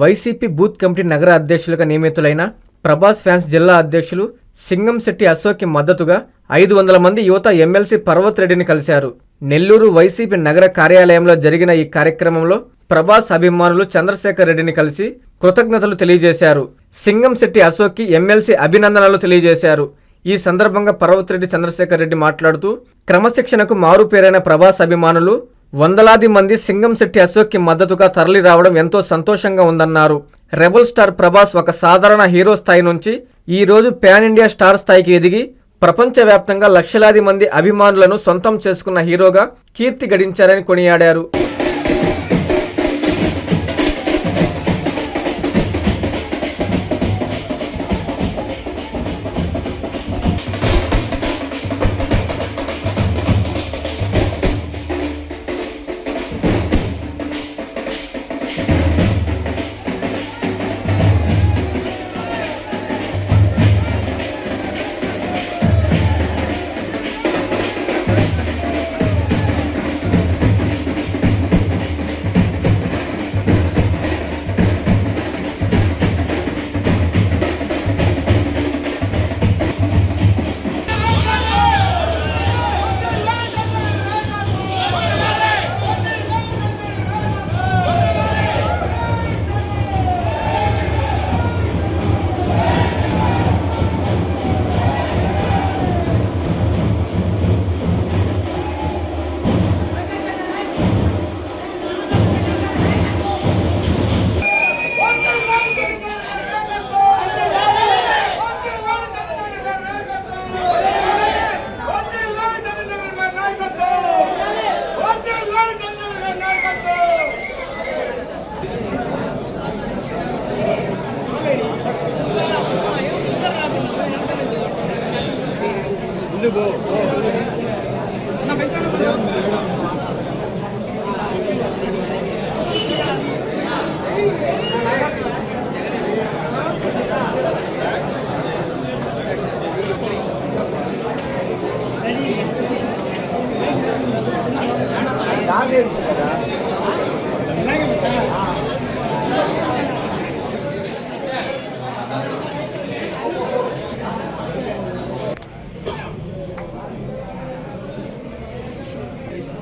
YCP booth committee నగర అధ్యక్షులుగా నియమితులైన ప్రభాస్ ఫ్యాన్స్ జిల్లా అధ్యక్షులు సింగంశెట్టి అశోక్కి మద్దతుగా ఐదు వందల మంది యువత ఎమ్మెల్సీ పర్వత్ రెడ్డిని కలిశారు. నెల్లూరు వైసీపీ నగర కార్యాలయంలో జరిగిన ఈ కార్యక్రమంలో ప్రభాస్ అభిమానులు చంద్రశేఖర్ రెడ్డిని కలిసి కృతజ్ఞతలు తెలియజేశారు. సింగంశెట్టి అశోక్కి ఎమ్మెల్సీ అభినందనలు తెలియజేశారు. ఈ సందర్భంగా పర్వత్ రెడ్డి చంద్రశేఖర్ రెడ్డి మాట్లాడుతూ క్రమశిక్షణకు మారుపేరైన ప్రభాస్ అభిమానులు వందలాది మంది సింగంశెట్టి అశోక్కి మద్దతుగా తరలి రావడం ఎంతో సంతోషంగా ఉందన్నారు. రెబల్ స్టార్ ప్రభాస్ ఒక సాధారణ హీరో స్థాయి నుంచి ఈ రోజు పాన్ ఇండియా స్టార్ స్థాయికి ఎదిగి ప్రపంచవ్యాప్తంగా లక్షలాది మంది అభిమానులను సొంతం చేసుకున్న హీరోగా కీర్తి గడించారని కొనియాడారు.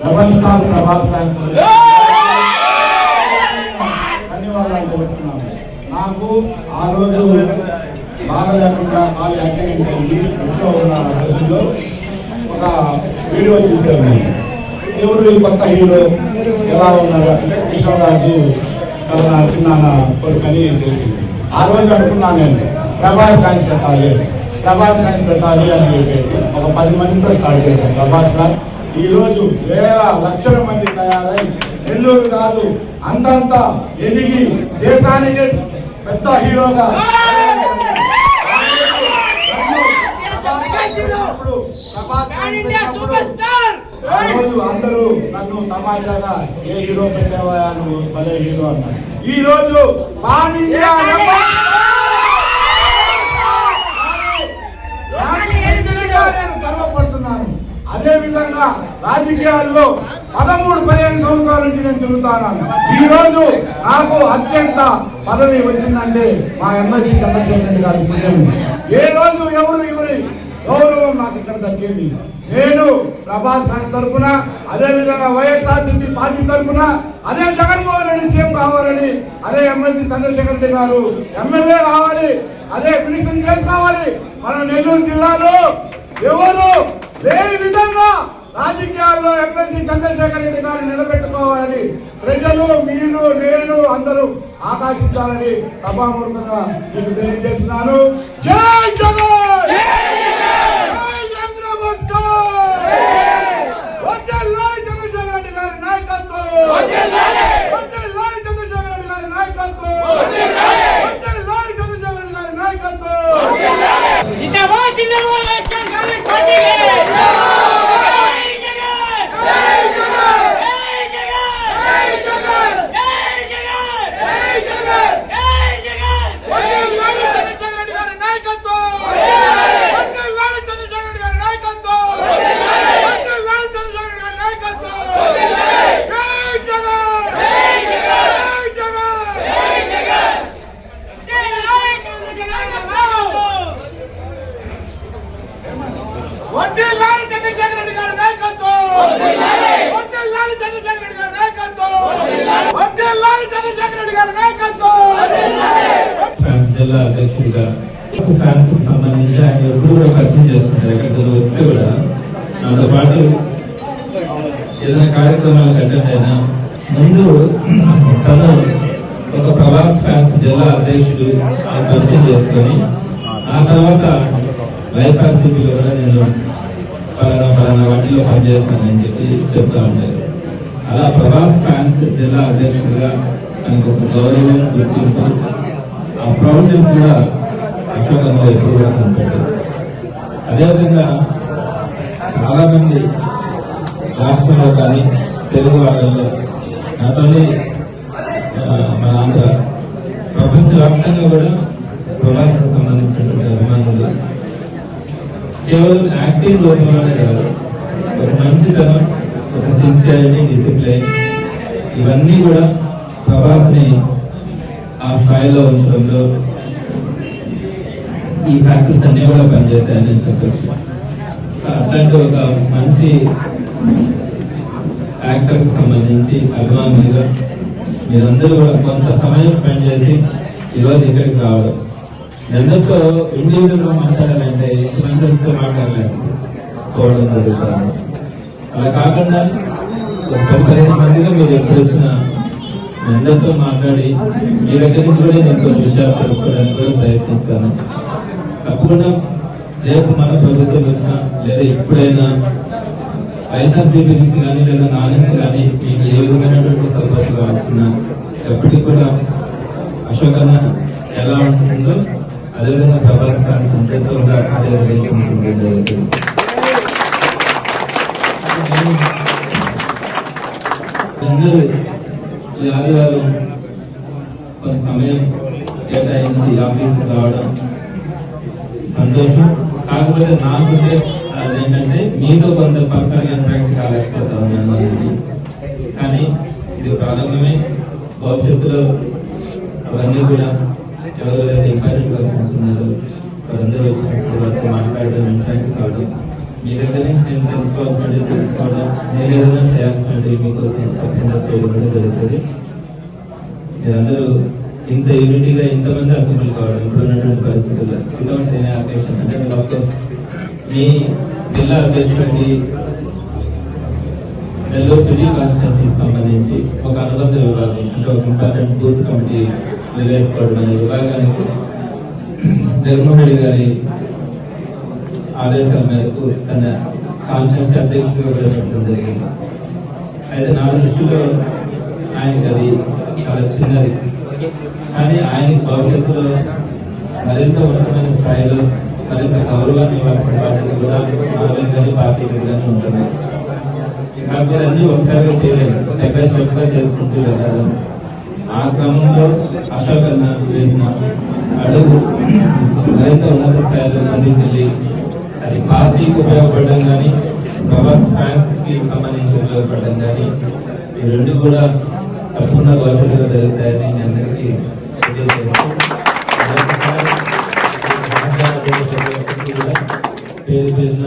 Rebel star Prabhas fans. ధన్యవాదాలు తెలుపుతున్నాను నాకు ఆ రోజు బాగా లేకుండా కాలు యాక్సిడెంట్ అయింది. ఇంట్లో ఉన్న రోజుల్లో ఒక వీడియో చూశాను నేను ఎవరు ఈ కొత్త హీరో ఎలా ఉన్నారు అంటే కృష్ణరాజు కలనా చిన్న కొడుకు అని తెలిసింది. ఆ రోజు అనుకున్నాను నేను ప్రభాస్ ఫ్యాన్స్ పెట్టాలి ప్రభాస్ ఫ్యాన్స్ పెట్టాలి అని చెప్పేసి ఒక పది మందితో స్టార్ట్ చేశాను. ప్రభాస్ ఫ్యాన్స్ ఈ రోజు వేల లక్షల మంది తయారై నెల్లూరు కాదు అంతంతా ఎదిగి దేశానికి పెద్ద హీరోగా Prabhas pan India super star ఆ రోజు అందరూ నన్ను తమాషాగా ఏ హీరో పెట్టావా నువ్వు భలే హీరో అన్నాడు ఈ రోజు పాన్ ఇండియా నేను గర్వపడుతున్నాను. అదే విధంగా రాజకీయాల్లో పదమూడు పదిహేను సంవత్సరాల నుంచి నేను తిరుగుతాను ఈ రోజు నాకు అత్యంత పదవి వచ్చిందంటే మా ఎమ్మెల్సీ చంద్రశేఖర్ రెడ్డి గారి పుణ్యం ఏ రోజు ఎవరు ఇవ్వని గౌరవం నాకు ఇక్కడ దక్కింది. నేను ప్రభాస్ గారి తరఫున అదే విధంగా వైఎస్ఆర్సీపీ పార్టీ తరఫున అదే జగన్మోహన్ రెడ్డి సీఎం కావాలని అదే ఎమ్మెల్సీ చంద్రశేఖర్ రెడ్డి గారు ఎమ్మెల్యే కావాలి అదే పిలిచిన చేసుకోవాలి. మన నెల్లూరు జిల్లాలో ఎవరు లేని విధంగా రాజకీయాల్లో ఎమ్మెల్సీ చంద్రశేఖర్ రెడ్డి గారిని నిలబెట్టుకోవాలని ప్రజలు మీరు నేను అందరూ ఆకాశించాలని సభామూర్తంగా మీకు తెలియజేస్తున్నాను. జై జగన్! వడ్డీలాలి చంద్రశేఖర్ రెడ్డి గారి నాయకత్వం. వడ్డీలాలి చంద్రశేఖర్ రెడ్డి గారి నాయకత్వం. వడ్డీలాలి చంద్రశేఖర్ రెడ్డి గారి నాయకత్వం. జిల్లా అధ్యక్షుడిగా ఫ్యాన్స్కి సంబంధించి ఆయన ఎప్పుడు పరిచయం చేసుకుంటారు. ఎక్కడికి వస్తే కూడా. నాతో పాటు ఏదైనా కార్యక్రమాలు అటెండ్ అయినా ముందు తను ఒక ప్రభాస్ ఫ్యాన్స్ జిల్లా అధ్యక్షుడు ఆయన పరిచయం చేసుకొని ఆ తర్వాత వైఎస్ఆర్సీపీలో కూడా నేను పలానా పలానా వాటిలో పనిచేస్తానని చెప్పి చెప్తా ఉంటారు అలా ప్రవాస్ ఫ్యాన్స్ జిల్లా అధ్యక్షుడిగా తనకు ఒక గౌరవం గుర్తింపు ఆ ప్రౌడ్నెస్ కూడా అశోకంలో ఎప్పుడు కూడా కనపడ్డది అదేవిధంగా చాలామంది రాష్ట్రంలో కానీ తెలుగు వాళ్ళలో నాట్ ఓన్లీ మన ఆంధ్ర ప్రపంచవ్యాప్తంగా కూడా ప్రభాస్కి సంబంధించినటువంటి అభిమానులు కేవలం యాక్టింగ్ లోపలనే కాదు. ఒక మంచితనం ఒక సిన్సియారిటీ డిసిప్లైన్ ఇవన్నీ కూడా ప్రభాస్ని ఆ స్థాయిలో ఉంచడంలో ఈ ఫ్యాక్టర్స్ అన్ని కూడా పనిచేస్తాయని చెప్పచ్చు. సో అట్లాంటి ఒక మంచి యాక్టర్కి సంబంధించి అభిమానులుగా మీరందరూ కూడా కొంత సమయం స్పెండ్ చేసి ఈరోజు ఇక్కడికి రావడం. ఎందుకు ఇండివిజువల్గా మాట్లాడాలంటే ఇంతమందితో మాట్లాడలేదు. పోవడం జరుగుతుంది అలా కాకుండా ఒక పదిహేను మందిగా మీరు ఎప్పుడు వచ్చినా అందరితో మాట్లాడి మీ దగ్గర నుంచి కూడా నేను కొన్ని విషయాలు తెలుసుకోవడానికి కూడా ప్రయత్నిస్తాను. తప్పకుండా రేపు మన ప్రభుత్వం వచ్చినా లేదా ఎప్పుడైనా వైఎస్ఆర్సీపీ నుంచి కానీ లేదా నా నుంచి కానీ మీకు ఏ విధమైనటువంటి సపోర్ట్ కావాల్సిన ఎప్పటికి కూడా అశోక్ ఎలా ఉంటుందో అదేవిధంగా ప్రభాస్ ఫ్యాన్స్ అందరితో కూడా రిలేషన్స్ ఉండేది జరుగుతుంది అందరూ ఈ ఆదివారం కొంత సమయం కేటాయించి ఆఫీస్కి రావడం సంతోషం. కాకపోతే నాకుంటే అదేంటంటే మీతో కొంత పర్సనల్ ఇంపాక్ట్ కాలేకపోతా ఉన్నాను కానీ ఇది ప్రారంభమే. భవిష్యత్తులో అవన్నీ కూడా ఎవరు వారందరూ వచ్చినప్పుడు వారితో మాట్లాడడం ఇంపాక్ట్ కాదు. మీ దగ్గర నుంచి నేను తెలుసుకోవాల్సినవి తెలుసుకోవడం నేను ఏదైనా చేయాల్సినవి మీకోసం తప్పకుండా చేయడం జరుగుతుంది. మీరందరూ ఇంత యూనిటీగా ఇంతమంది అసెంబ్లీ కావడం ఇప్పుడున్నటువంటి పరిస్థితుల్లో. ఇటువంటి అకేషన్ అంటే మీరు ఆఫ్కోర్స్ మీ జిల్లా అధ్యక్షుడి నెల్లూరు సిటీ కాన్స్టిట్యూన్సీకి సంబంధించి ఒక అనుబంధ విభాగం అంటే ఒక ఇంపార్టెంట్ బూత్ కమిటీ వేసుకోవడం అనే విభాగానికి జగన్మోహన్ గారి ఆదేశాల మేరకు తన కాన్స్టిట్యూన్సీ అధ్యక్షుడిగా కూడా జరిగింది. అయితే నా దృష్టిలో ఆయనకి అది చాలా చిన్నది. కానీ ఆయన భవిష్యత్తులో మరింత ఉన్నతమైన స్థాయిలో మరింత గౌరవాన్ని ఇవ్వాల్సిన బాధ్యత కూడా మాలో కానీ పార్టీ కానీ ఉంటుంది. కాబట్టి అన్నీ ఒకసారి చేయలేదు స్టెప్ బై స్టెప్గా చేసుకుంటూ వెళ్ళాలి. ఆ క్రమంలో అశోక్ అన్న వేసిన అడుగు. మరింత ఉన్నత స్థాయిలో ముందుకెళ్ళి అది పార్టీకి ఉపయోగపడడం కానీ ప్రభాస్ ఫ్యాన్స్కి సంబంధించి ఉపయోగపడడం కానీ ఈ రెండు కూడా తప్పకుండా భవిష్యత్తులో జరుగుతాయని నేను అందరికీ తెలియజేస్తాను పేరు పేరున